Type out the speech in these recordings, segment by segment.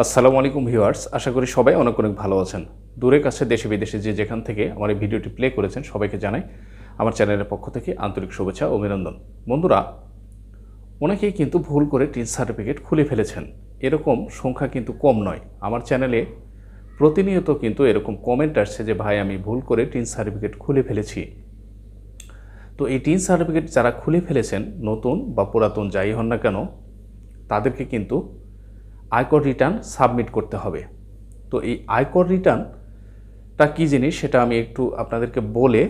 আসসালামু আলাইকুম ভিউয়ার্স, আশা করি সবাই অনেক অনেক ভালো আছেন। দূরে কাছে দেশে বিদেশে যে যেখান থেকে আমার এই ভিডিওটি প্লে করেছেন, সবাইকে জানাই আমার চ্যানেলের পক্ষ থেকে আন্তরিক শুভেচ্ছা ও অভিনন্দন। বন্ধুরা, অনেকেই কিন্তু ভুল করে টিন সার্টিফিকেট খুলে ফেলেছেন। এরকম সংখ্যা কিন্তু কম নয়। আমার চ্যানেলে প্রতিনিয়ত কিন্তু এরকম কমেন্ট আসছে যে, ভাই, আমি ভুল করে টিন সার্টিফিকেট খুলে ফেলেছি। তো এই টিন সার্টিফিকেট যারা খুলে ফেলেছেন, নতুন বা পুরাতন যাই হন না কেন, তাদেরকে কিন্তু আয়কর রিটার্ন সাবমিট করতে হবে। তো এই আয়কর রিটার্নটা কী জিনিস সেটা আমি একটু আপনাদেরকে বলে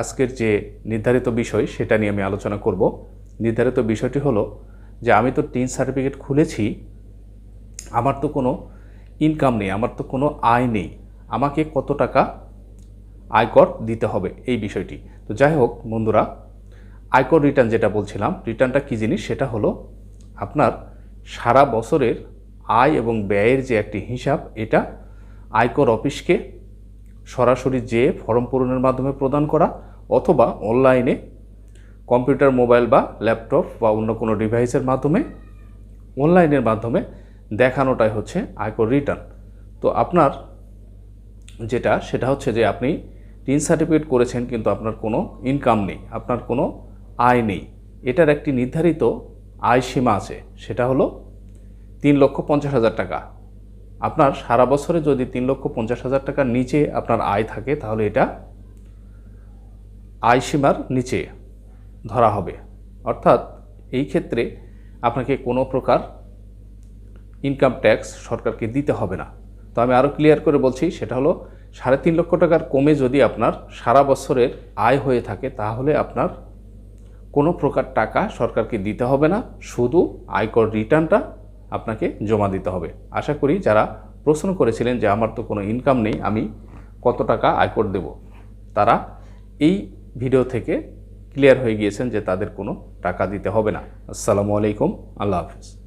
আজকের যে নির্ধারিত বিষয় সেটা নিয়ে আমি আলোচনা করব। নির্ধারিত বিষয়টি হলো যে আমি তো টিন সার্টিফিকেট খুলেছি, আমার তো কোনো ইনকাম নেই, আমার তো কোনো আয় নেই, আমাকে কত টাকা আয়কর দিতে হবে এই বিষয়টি। তো যাই হোক বন্ধুরা, আয়কর রিটার্ন যেটা বলছিলাম রিটার্নটা কী জিনিস সেটা হলো আপনার সারা বছরের আয় এবং ব্যয়ের যে একটি হিসাব, এটা আয়কর অফিসকে সরাসরি যেয়ে ফর্ম পূরণের মাধ্যমে প্রদান করা অথবা অনলাইনে কম্পিউটার, মোবাইল বা ল্যাপটপ বা অন্য কোনো ডিভাইসের মাধ্যমে, অনলাইনের মাধ্যমে দেখানোটাই হচ্ছে আয়কর রিটার্ন। তো আপনার যেটা, সেটা হচ্ছে যে আপনি টিন সার্টিফিকেট করেছেন কিন্তু আপনার কোনো ইনকাম নেই, আপনার কোনো আয় নেই। এটার একটি নির্ধারিত আয় সীমা আছে, সেটা হলো তিন লক্ষ পঞ্চাশ হাজার টাকা। আপনার সারা বছরে যদি তিন লক্ষ পঞ্চাশ হাজার টাকার নিচে আপনার আয় থাকে, তাহলে এটা আয় সীমার নিচে ধরা হবে। অর্থাৎ এই ক্ষেত্রে আপনাকে কোনো প্রকার ইনকাম ট্যাক্স সরকারকে দিতে হবে না। তো আমি আরও ক্লিয়ার করে বলছি, সেটা হলো সাড়ে তিন লক্ষ টাকার কমে যদি আপনার সারা বছরের আয় হয়ে থাকে, তাহলে আপনার কোনো প্রকার টাকা সরকারকে দিতে হবে না। শুধু আয়কর রিটার্নটা আপনাকে জমা দিতে হবে। আশা করি যারা প্রশ্ন করেছিলেন যে আমার তো কোনো ইনকাম নেই, আমি কত টাকা আয়কর দেব, তারা এই ভিডিও থেকে ক্লিয়ার হয়ে গিয়েছেন যে তাদের কোনো টাকা দিতে হবে না। আসসালামু আলাইকুম, আল্লাহ হাফিজ।